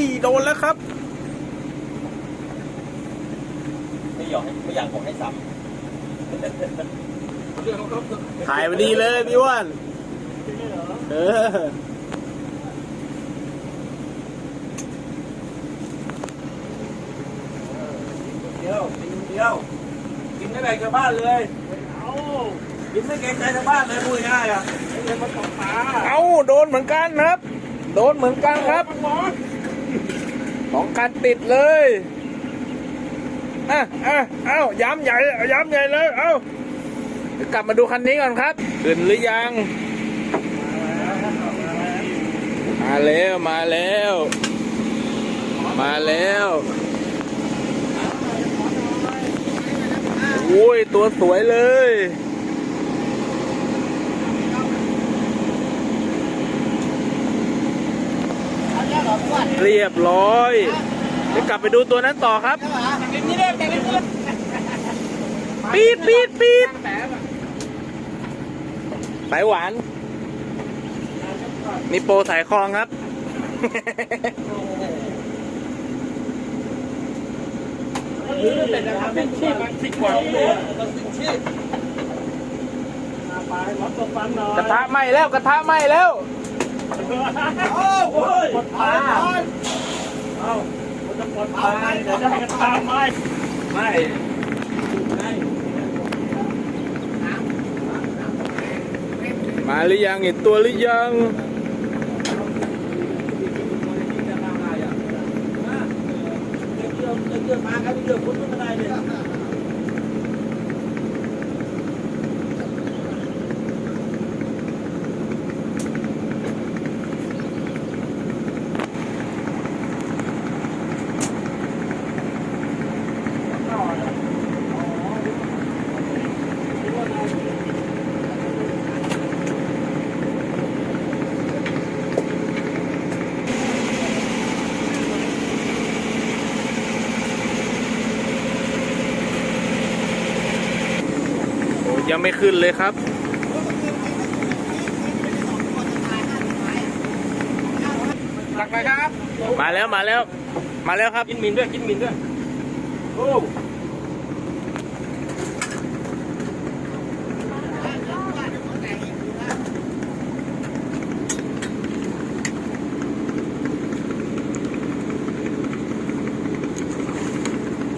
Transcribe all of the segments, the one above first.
ยโดนแล้วครับ ไม่อยากให้ไม่อยากบอกให้ซ้ถ่ายมาดีเลยพี่อ้วันเออำเดียวกินเดียวกินไม่แบ่งชาวบ้านเลยเอากินไม่เกรงใจชาวบ้านเลยพูดง่ายๆอะไม่เงินมาตกปลาเอาโดนเหมือนกันครับ โดนเหมือนกันครับสอ องการติดเลยอะอะเอ้าย้ำใหญ่ย้ำใหญ่เลย เอ้ากลับมาดูคันนี้ก่อนครับ ขึ้นหรือยัง มาแล้วมาแล้ว มาแล้วโอ้ยตัวสวยเลย เรียบร้อยเดี๋ยวกลับไปดูตัวนั้นต่อครับ ปีดปีดปีดสายหวาน มีโปรสายคลองครับเป็นนะครับเป็นชีพมันสิบกว่าตัวต้องสิบชีพไปรถตัวฟันหน่อยกระทะไหม้แล้วกระทะไหม้แล้วโอ้โห ปลดปลาเอ้ามันจะปลดปลาเดี๋ยวจะให้กันตามไหมไม่มาหรือยังเห็นตัวหรือยังเรื่องมาครับเรื่องคุณไม่ได้เนี่ย ยังไม่ขึ้นเลยครับ หลักไปครับ มาแล้วมาแล้ว มาแล้วครับ กินมินด้วยกินมินด้วย โอ้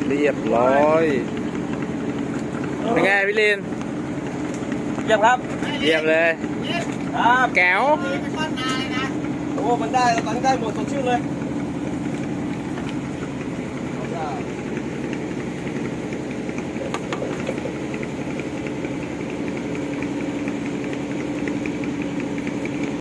เรียบร้อย เป็นไงพี่ลินเยียบครับเหยียบเลย ครับแก้วโอ้มันได้ตอนนี้ได้หมดสดชื่นเลย